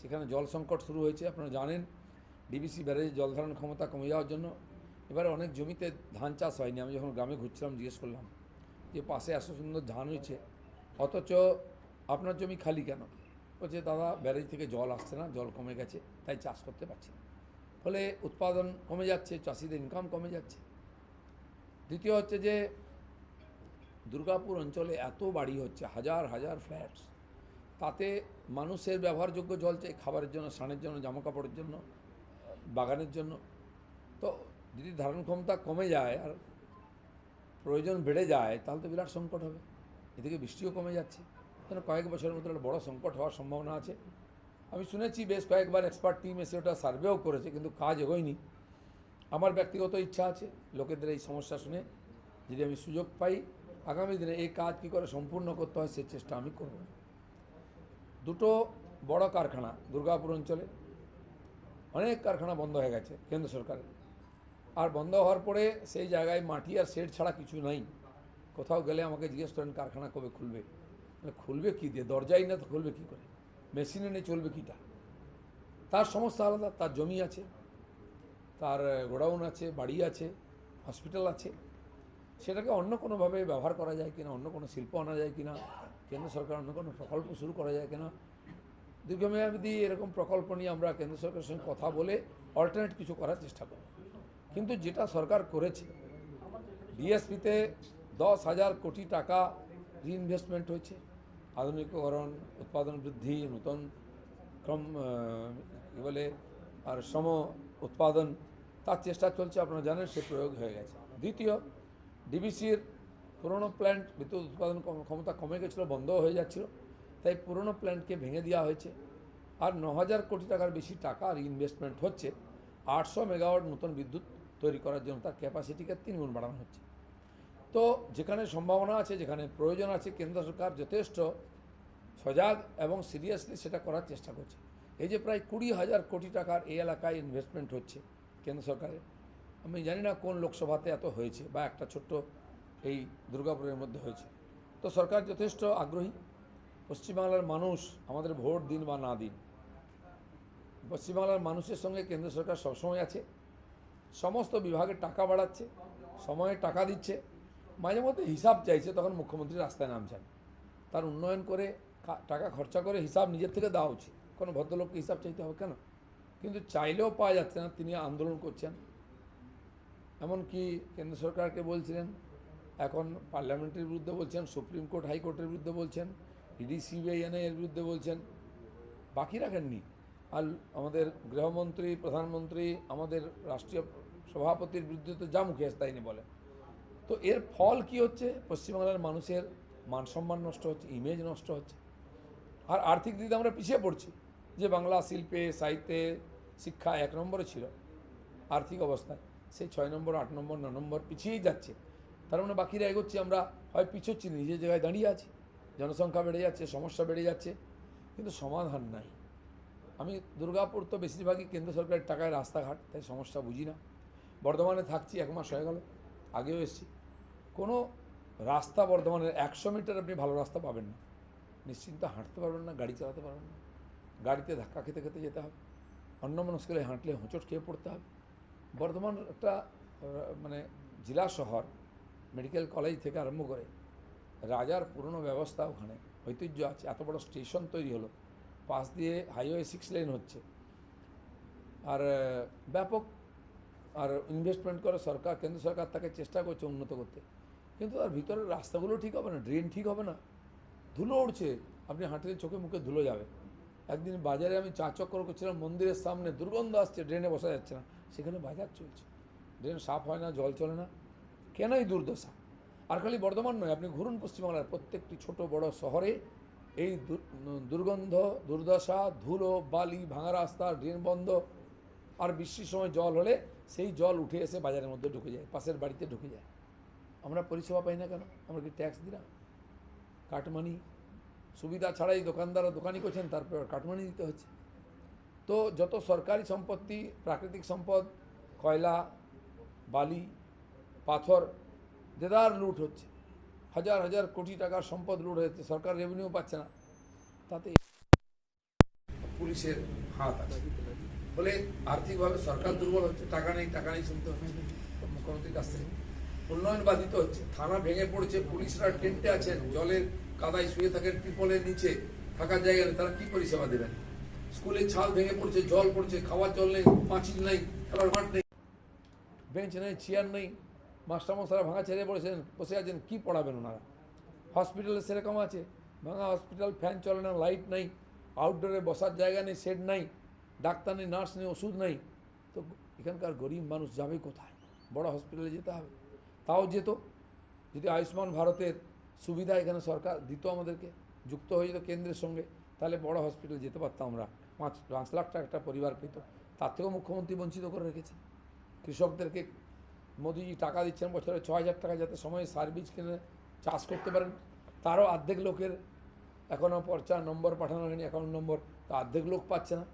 সেখানে জল সংকট শুরু হয়েছে, আপনারা জানেন। ডিবিসি ব্যারেজে জল ধারণ ক্ষমতা কমে যাওয়ার জন্য এবারে অনেক জমিতে ধান চাষ হয়নি। আমি যখন গ্রামে ঘুরছিলাম, জিজ্ঞেস করলাম যে, পাশে এত সুন্দর ধান হয়েছে, অথচ আপনার জমি খালি কেন? বলছে, দাদা, ব্যারেজ থেকে জল আসছে না, জল কমে গেছে, তাই চাষ করতে পারছি না। ফলে উৎপাদন কমে যাচ্ছে, চাষিদের ইনকাম কমে যাচ্ছে। দ্বিতীয় হচ্ছে যে, দুর্গাপুর অঞ্চলে এত বাড়ি হচ্ছে, হাজার হাজার ফ্ল্যাটস তাতে মানুষের ব্যবহারযোগ্য জল চাই, খাবারের জন্য, স্নানের জন্য জামা কাপড়ের জন্য, বাগানের জন্য। তো যদি ধারণ ক্ষমতা কমে যায় আর প্রয়োজন বেড়ে যায়, তাহলে তো বিরাট সংকট হবে। এদিকে বৃষ্টিও কমে যাচ্ছে। কেন কয়েক বছরের মধ্যে একটা বড় সংকট হওয়ার সম্ভাবনা আছে। আমি শুনেছি বেশ কয়েকবার এক্সপার্ট টিম এসে ওটা সার্ভেও করেছে, কিন্তু কাজ এগোয়নি। আমার ব্যক্তিগত ইচ্ছা আছে, লোকেদের এই সমস্যা শুনে যদি আমি সুযোগ পাই, আগামী দিনে এই কাজ কী করে সম্পূর্ণ করতে হয়, সে চেষ্টা আমি করব। দুটো বড় কারখানা দুর্গাপুর অঞ্চলে, অনেক কারখানা বন্ধ হয়ে গেছে কেন্দ্র সরকারের। আর বন্ধ হওয়ার পরে সেই জায়গায় মাটি আর শেড ছাড়া কিছু নাই। কোথাও গেলে আমাকে জিজ্ঞেস করেন, কারখানা কবে খুলবে? মানে খুলবে কী দিয়ে? দরজাই না তো খুলবে কী করে? মেশিনে নিয়ে চলবে কীটা? তার সমস্যা আলাদা, তার জমি আছে, তার গোডাউন আছে, বাড়ি আছে, হসপিটাল আছে। সেটাকে অন্য কোনোভাবে ব্যবহার করা যায় কিনা, অন্য কোনো শিল্প আনা যায় কিনা কেন্দ্র সরকার অন্য কোনো প্রকল্প শুরু করা যায় কেন? দীর্ঘমেয়াদী এরকম প্রকল্প নিয়ে আমরা কেন্দ্র সরকারের সঙ্গে কথা বলে অল্টারনেট কিছু করার চেষ্টা করব। কিন্তু যেটা সরকার করেছে, ডিএসপিতে দশ হাজার কোটি টাকা রিইনভেস্টমেন্ট হয়েছে। আধুনিকীকরণ, উৎপাদন বৃদ্ধি, নতুন ক্রম বলে, আর সম উৎপাদন, তার চেষ্টা চলছে, আপনারা জানেন, সে প্রয়োগ হয়ে গেছে। দ্বিতীয়, ডিবিসির পুরনো প্ল্যান্ট বিদ্যুৎ উৎপাদন ক্ষমতা কমে গেছিল বন্ধ হয়ে যাচ্ছিল। তাই পুরনো প্ল্যান্টকে ভেঙে দেওয়া হয়েছে। আর ন হাজার কোটি টাকার বেশি টাকা আর ইনভেস্টমেন্ট হচ্ছে। আটশো মেগাওয়াট নতুন বিদ্যুৎ তৈরি করার জন্য তার ক্যাপাসিটিকে তিন গুণ বাড়ানো হচ্ছে। তো যেখানে সম্ভাবনা আছে, যেখানে প্রয়োজন আছে, কেন্দ্র সরকার যথেষ্ট সজাগ এবং সিরিয়াসলি সেটা করার চেষ্টা করছে। এই যে প্রায় কুড়ি হাজার কোটি টাকার এই এলাকায় ইনভেস্টমেন্ট হচ্ছে কেন্দ্র সরকারের। আমি জানি না কোন লোকসভাতে এত হয়েছে বা একটা ছোট্ট এই দুর্গাপুরের মধ্যে হয়েছে। তো সরকার যথেষ্ট আগ্রহী। পশ্চিমবাংলার মানুষ আমাদের ভোট দিন বা না দিন, পশ্চিমবাংলার মানুষের সঙ্গে কেন্দ্র সরকার সবসময় আছে। সমস্ত বিভাগে টাকা বাড়াচ্ছে সময়ে টাকা দিচ্ছে। মাঝে মধ্যে হিসাব চাইছে, তখন মুখ্যমন্ত্রী রাস্তায় নামছেন। তার উন্নয়ন করে টাকা খরচা করে হিসাব নিজের থেকে দেওয়া উচিত। কোনো ভদ্রলোককে হিসাব চাইতে হবে কেন? কিন্তু চাইলেও পাওয়া যাচ্ছে না, তিনি আন্দোলন করছেন। এমনকি কেন্দ্র সরকারকে বলছিলেন এখন পার্লামেন্টের বিরুদ্ধে বলছেন, সুপ্রিম কোর্ট হাইকোর্টের বিরুদ্ধে বলছেন, ইডি, সিবিআই এর বিরুদ্ধে বলছেন, বাকি রাখেননি। আর আমাদের গৃহমন্ত্রী, প্রধানমন্ত্রী, আমাদের রাষ্ট্রীয় সভাপতির বিরুদ্ধে তো যা মুখে আসে তাই নিয়ে বলে? তো এর ফল কি হচ্ছে? পশ্চিমবাংলার মানুষের মান সম্মান নষ্ট হচ্ছে ইমেজ নষ্ট হচ্ছে। আর আর্থিক দিকে আমরা পিছিয়ে পড়ছি, যে বাংলা শিল্পে, সাহিত্যে শিক্ষা এক নম্বরে ছিল, আর্থিক অবস্থায়। সেই ছয় নম্বর, আট নম্বর, ন নম্বর পিছিয়েই যাচ্ছে। তার মানে বাকিরা এগোচ্ছি, আমরা হয় পিছোচ্ছি, নিজের জায়গায় দাঁড়িয়ে আছি। জনসংখ্যা বেড়ে যাচ্ছে, সমস্যা বেড়ে যাচ্ছে, কিন্তু সমাধান নাই। আমি দুর্গাপুর তো বেশিরভাগই কেন্দ্র সরকারের টাকায় রাস্তাঘাট, তাই সমস্যা বুঝি না। বর্ধমানে থাকছি, এক মাস হয়ে গেল, আগেও এসেছি। কোনো রাস্তা বর্ধমানের একশো মিটার আপনি ভালো রাস্তা পাবেন না। নিশ্চিন্ত হাঁটতে পারবেন না, গাড়ি চালাতে পারবেন না। গাড়িতে ধাক্কা খেতে খেতে যেতে হবে। অন্য মানুষকে হাঁটলে হোঁচট খেয়ে পড়তে হবে। বর্ধমান একটা মানে জেলা শহর মেডিকেল কলেজ থেকে আরম্ভ করে রাজার পুরনো ব্যবস্থা ওখানে, ঐতিহ্য আছে, এত বড় স্টেশন তৈরি হলো, পাশ দিয়ে হাইওয়ে সিক্স লেন হচ্ছে। আর ব্যাপক, আর ইনভেস্টমেন্ট করে সরকার, কেন্দ্র সরকার তাকে চেষ্টা করছে উন্নত করতে। কিন্তু তার ভিতরের রাস্তাগুলো ঠিক হবে না ড্রেন ঠিক হবে না, ধুলো উড়ছে, আপনি হাঁটলে চোখে মুখে ধুলো যাবে। একদিন বাজারে আমি চা চক্কর করছিলাম, মন্দিরের সামনে দুর্গন্ধ আসছে ড্রেনে বসা যাচ্ছে না, সেখানে বাজার চলছে। ড্রেন সাফ হয় না, জল চলে না। কেন এই দুর্দশা? আর খালি বর্ধমান নয়, আপনি ঘুরুন পশ্চিমবাংলার প্রত্যেকটি ছোট বড় শহরে। এই দুর- দুর্গন্ধ, দুর্দশা, ধুলো, বালি, ভাঙা রাস্তা, ড্রেন বন্ধ। আর বৃষ্টির সময় জল হলে সেই জল উঠে এসে বাজারের মধ্যে ঢুকে যায়, পাশের বাড়িতে ঢুকে যায়। আমরা পরিষেবা পাই না কেন? আমরা কি ট্যাক্স দিই না? কাটমানি, সুবিধা ছাড়াই দোকানদাররা দোকানি করছেন, তারপর কাটমানি দিতে হচ্ছে। তো যত সরকারি সম্পত্তি, প্রাকৃতিক সম্পদ, কয়লা, বালি পাথর দেদার লুট হচ্ছে। হাজার হাজার কোটি টাকার সম্পদ লুট হচ্ছে। সরকার রেভিনিউ পাচ্ছে না। তাতে পুলিশের হাত আছে। ফলে আর্থিকভাবে সরকার দুর্বল হচ্ছে। টাকা নেই টাকা নেই শুনতে হচ্ছে মুখ্যমন্ত্রীর কাছ থেকে। উন্নয়ন বাধিত হচ্ছে। থানা ভেঙে পড়ছে। পুলিশরা টেন্টে আছেন। জলের কাদায় শুয়ে থাকেন টিপলের নিচে। থাকার জায়গা নেই। তারা কি পরিষেবা দেবেন? স্কুলের ছাদ ভেঙে পড়ছে। জল পড়ছে। খাওয়ার জল নেই। পাঁচিল নেই। খেলার মাঠ নেই। বেঞ্চ নেই। চেয়ার নেই। মাস্টারমশাইরা ভাঙা ছেড়ে পড়েছেন, বসে আছেন, কী পড়াবেন ওনারা? হসপিটালে সেরকম আছে। ভাঙা হসপিটাল, ফ্যান চলে না, লাইট নেই আউটডোরে বসার জায়গা নেই শেড নাই, ডাক্তার নেই, নার্স নেই, ওষুধ নেই। তো এখানকার গরিব মানুষ যাবে কোথায়? বড় হসপিটালে যেতে হবে। তাও যেত, যদি আয়ুষ্মান ভারতের সুবিধা এখানে সরকার দিত আমাদেরকে, যুক্ত হয়ে যেত কেন্দ্রের সঙ্গে, তাহলে বড় হসপিটালে যেতে পারতাম আমরা। পাঁচ পাঁচ লাখ টাকা একটা পরিবার পেত, তার থেকেও মুখ্যমন্ত্রী বঞ্চিত করে রেখেছে। কৃষকদেরকে মোদিজি টাকা দিচ্ছেন বছরে ছ হাজার টাকা যাতে সময়ে সার্ভিস কিনে চাষ করতে পারেন। তারও অর্ধেক লোকের এখনও পর্চা, নম্বর পাঠানো হয়নি অ্যাকাউন্ট নম্বর, তো অর্ধেক লোক পাচ্ছে না।